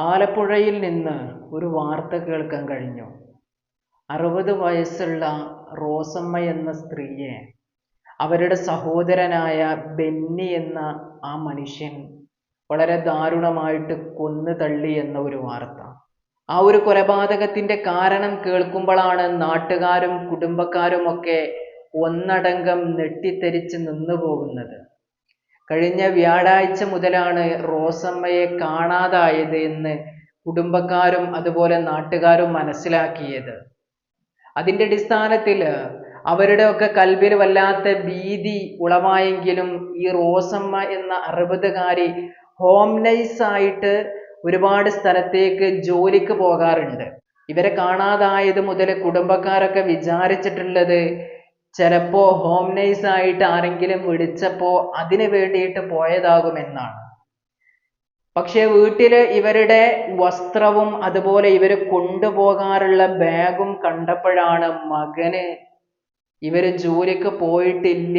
ആലപ്പുഴയിൽ നിന്ന് ഒരു വാർത്ത കേൾക്കാൻ കഴിഞ്ഞു. അറുപത് വയസ്സുള്ള റോസമ്മ എന്ന സ്ത്രീയെ അവരുടെ സഹോദരനായ ബെന്നി എന്ന ആ മനുഷ്യൻ വളരെ ദാരുണമായിട്ട് കൊന്നു തള്ളി എന്ന ഒരു വാർത്ത. ആ ഒരു കൊലപാതകത്തിന്റെ കാരണം കേൾക്കുമ്പോഴാണ് നാട്ടുകാരും കുടുംബക്കാരും ഒക്കെ ഒന്നടങ്കം നെട്ടിത്തെരിച്ച് നിന്നു പോകുന്നത് കഴിഞ്ഞ വ്യാഴാഴ്ച മുതലാണ് റോസമ്മയെ കാണാതായത് എന്ന് കുടുംബക്കാരും അതുപോലെ നാട്ടുകാരും മനസ്സിലാക്കിയത്. അതിന്റെ അടിസ്ഥാനത്തിൽ അവരുടെ ഒക്കെ കൽബിൽ വല്ലാത്ത ഭീതി ഉളവായെങ്കിലും ഈ റോസമ്മ എന്ന അറുപതുകാരി ഹോം നൈസ് ആയിട്ട് ഒരുപാട് സ്ഥലത്തേക്ക് ജോലിക്ക് പോകാറുണ്ട്. ഇവരെ കാണാതായത് മുതൽ കുടുംബക്കാരൊക്കെ വിചാരിച്ചിട്ടുള്ളത് ചിലപ്പോ ഹോം നൈസ് ആയിട്ട് ആരെങ്കിലും വിളിച്ചപ്പോ അതിന് വേണ്ടിയിട്ട് പോയതാകുമെന്നാണ്. പക്ഷേ വീട്ടിൽ ഇവരുടെ വസ്ത്രവും അതുപോലെ ഇവർ കൊണ്ടുപോകാറുള്ള ബാഗും കണ്ടപ്പോഴാണ് മകന് ഇവർ ജോലിക്ക് പോയിട്ടില്ല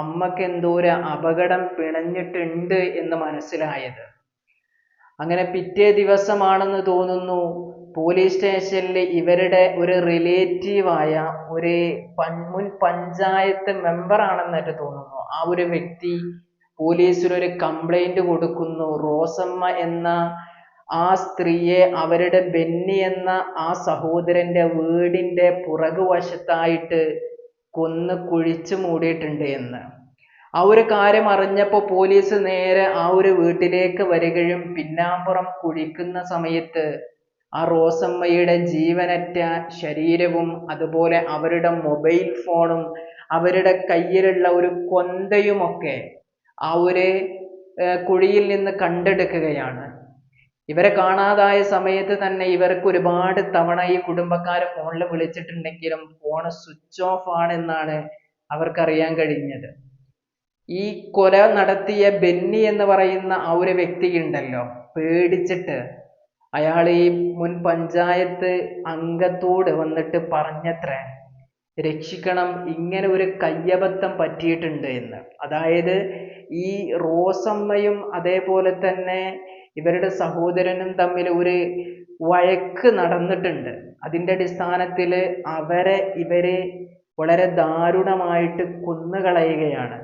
അമ്മയ്ക്ക് എന്തോ ഒരു അപകടം പിണഞ്ഞിട്ടുണ്ട് എന്ന് മനസ്സിലായത്. അങ്ങനെ പിറ്റേ ദിവസമാണെന്ന് തോന്നുന്നു. പോലീസ് സ്റ്റേഷനിൽ ഇവരുടെ ഒരു റിലേറ്റീവായ ഒരു മുൻ പഞ്ചായത്ത് മെമ്പർ ആണെന്നായിട്ട് തോന്നുന്നു. ആ ഒരു വ്യക്തി പോലീസിൽ ഒരു കംപ്ലൈന്റ് കൊടുക്കുന്നു. റോസമ്മ എന്ന ആ സ്ത്രീയെ അവരുടെ ബെന്നി എന്ന ആ സഹോദരന്റെ വീടിന്റെ പുറകുവശത്തായിട്ട് കൊന്ന് കുഴിച്ചു മൂടിയിട്ടുണ്ട് എന്ന്. ആ ഒരു കാര്യം അറിഞ്ഞപ്പോൾ പോലീസ് നേരെ ആ ഒരു വീട്ടിലേക്ക് വരികയും പിന്നാമ്പുറം കുഴിക്കുന്ന സമയത്ത് ആ റോസമ്മയുടെ ജീവനറ്റ ശരീരവും അതുപോലെ അവരുടെ മൊബൈൽ ഫോണും അവരുടെ കയ്യിലുള്ള ഒരു കൊന്തയുമൊക്കെ ആ ഒരു കുഴിയിൽ നിന്ന് കണ്ടെടുക്കുകയാണ്. ഇവരെ കാണാതായ സമയത്ത് തന്നെ ഇവർക്ക് ഒരുപാട് തവണ ഈ കുടുംബക്കാരെ ഫോണിൽ വിളിച്ചിട്ടുണ്ടെങ്കിലും ഫോൺ സ്വിച്ച് ഓഫ് ആണെന്നാണ് അവർക്കറിയാൻ കഴിഞ്ഞത്. ഈ കൊല നടത്തിയ ബെന്നി എന്ന് പറയുന്ന ആ ഒരു വ്യക്തി ഉണ്ടല്ലോ പേടിച്ചിട്ട് അയാൾ ഈ മുൻ പഞ്ചായത്ത് അംഗത്തോട് വന്നിട്ട് പറഞ്ഞത്രേ രക്ഷിക്കണം ഇങ്ങനെ ഒരു കയ്യബദ്ധം പറ്റിയിട്ടുണ്ട് എന്ന്. അതായത് ഈ റോസമ്മയും അതേപോലെ തന്നെ ഇവരുടെ സഹോദരനും തമ്മിൽ ഒരു വഴക്ക് നടന്നിട്ടുണ്ട്. അതിന്റെ അടിസ്ഥാനത്തിൽ അവരെ ഇവർ വളരെ ദാരുണമായിട്ട് കൊന്നുകളയുകയാണ്.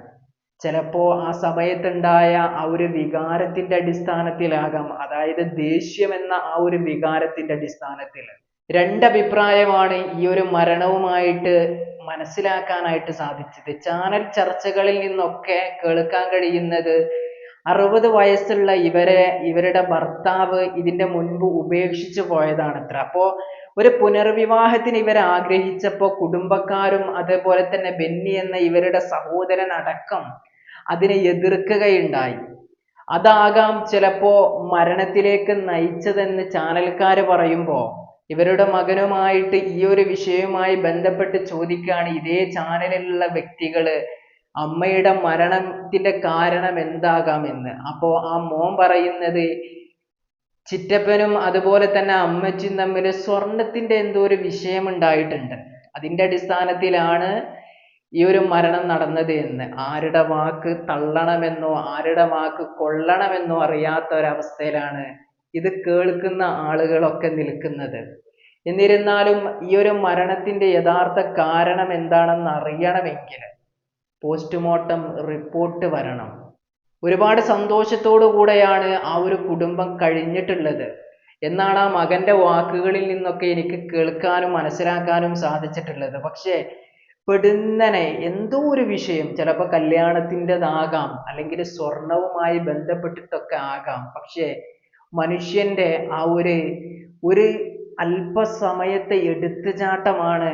ചിലപ്പോ ആ സമയത്തുണ്ടായ ആ ഒരു വികാരത്തിന്റെ അടിസ്ഥാനത്തിലാകാം. അതായത് ദേഷ്യം എന്ന ആ ഒരു വികാരത്തിന്റെ അടിസ്ഥാനത്തിൽ. രണ്ടഭിപ്രായമാണ് ഈ ഒരു മരണവുമായിട്ട് മനസ്സിലാക്കാനായിട്ട് സാധിച്ചത്. ചാനൽ ചർച്ചകളിൽ നിന്നൊക്കെ കേൾക്കാൻ കഴിയുന്നത് അറുപത് വയസ്സുള്ള ഇവരെ ഇവരുടെ ഭർത്താവ് ഇതിന്റെ മുൻപ് ഉപേക്ഷിച്ചു പോയതാണത്ര. അപ്പോൾ ഒരു പുനർവിവാഹത്തിന് ഇവർ ആഗ്രഹിച്ചപ്പോൾ കുടുംബക്കാരും അതേപോലെ തന്നെ ബെന്നി എന്ന ഇവരുടെ സഹോദരൻ അടക്കം അതിനെ എതിർക്കുകയുണ്ടായി. അതാകാം ചിലപ്പോ മരണത്തിലേക്ക് നയിച്ചതെന്ന് ചാനൽക്കാർ പറയുമ്പോൾ ഇവരുടെ മകനുമായിട്ട് ഈ ഒരു വിഷയവുമായി ബന്ധപ്പെട്ട് ചോദിക്കുകയാണ് ഇതേ ചാനലിലുള്ള വ്യക്തികൾ അമ്മയുടെ മരണത്തിന്റെ കാരണം എന്താകാമെന്ന് അപ്പോ ആ മോൻ പറയുന്നത് ചിറ്റപ്പനും അതുപോലെ തന്നെ അമ്മച്ചിയും തമ്മിൽ സ്വർണത്തിന്റെ എന്തോ ഒരു വിഷയം ഉണ്ടായിട്ടുണ്ട് അതിന്റെ അടിസ്ഥാനത്തിലാണ് ഈ ഒരു മരണം നടന്നത് എന്ന്. ആരുടെ വാക്ക് തള്ളണമെന്നോ ആരുടെ വാക്ക് കൊള്ളണമെന്നോ അറിയാത്ത ഒരവസ്ഥയിലാണ് ഇത് കേൾക്കുന്ന ആളുകളൊക്കെ നിൽക്കുന്നത്. എന്നിരുന്നാലും ഈ ഒരു മരണത്തിന്റെ യഥാർത്ഥ കാരണം എന്താണെന്ന് അറിയണമെങ്കിൽ പോസ്റ്റ്മോർട്ടം റിപ്പോർട്ട് വരണം. ഒരുപാട് സന്തോഷത്തോടു കൂടെയാണ് ആ ഒരു കുടുംബം കഴിഞ്ഞിട്ടുള്ളത്. എന്നാണ് ആ മകന്റെ വാക്കുകളിൽ നിന്നൊക്കെ എനിക്ക് കേൾക്കാനും മനസ്സിലാക്കാനും സാധിച്ചിട്ടുള്ളത്. പക്ഷേ പെടുന്നനെ എന്തോ ഒരു വിഷയം ചിലപ്പോൾ കല്യാണത്തിന്റെതാകാം അല്ലെങ്കിൽ സ്വർണവുമായി ബന്ധപ്പെട്ടിട്ടൊക്കെ ആകാം. പക്ഷേ മനുഷ്യന്റെ ആ ഒരു ഒരു അല്പസമയത്തെ എടുത്തുചാട്ടമാണ്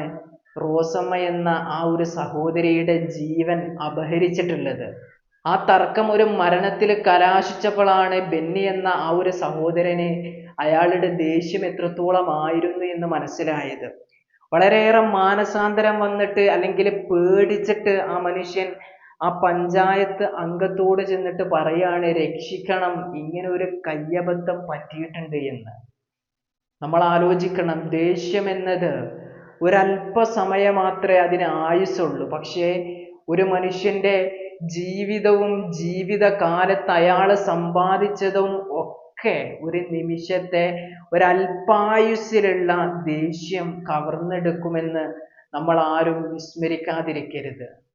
റോസമ്മ എന്ന ആ ഒരു സഹോദരിയുടെ ജീവൻ അപഹരിച്ചിട്ടുള്ളത്. ആ തർക്കം ഒരു മരണത്തിൽ കലാശിച്ചപ്പോഴാണ് ബെന്നി എന്ന ആ ഒരു സഹോദരനെ അയാളുടെ ദേഷ്യം എത്രത്തോളം ആയിരുന്നു എന്ന് മനസ്സിലായത്. വളരെയേറെ മാനസാന്തരം വന്നിട്ട് അല്ലെങ്കിൽ പേടിച്ചിട്ട് ആ മനുഷ്യൻ ആ പഞ്ചായത്ത് അംഗത്തോട് ചെന്നിട്ട് പറയാണ് രക്ഷിക്കണം ഇങ്ങനെ ഒരു കയ്യബദ്ധം പറ്റിയിട്ടുണ്ട് എന്ന്. നമ്മൾ ആലോചിക്കണം ദേഷ്യം എന്നത് ഒരല്പസമയം മാത്രമേ അതിന് ആയുസുള്ളൂ പക്ഷേ ഒരു മനുഷ്യന്റെ ജീവിതവും ജീവിതകാലത്ത് അയാൾ സമ്പാദിച്ചതും ഒക്കെ ഒരു നിമിഷത്തെ ഒരല്പായുസ്സിലുള്ള ദേഷ്യം കവർന്നെടുക്കുമെന്ന് നമ്മൾ ആരും വിസ്മരിക്കാതിരിക്കരുത്.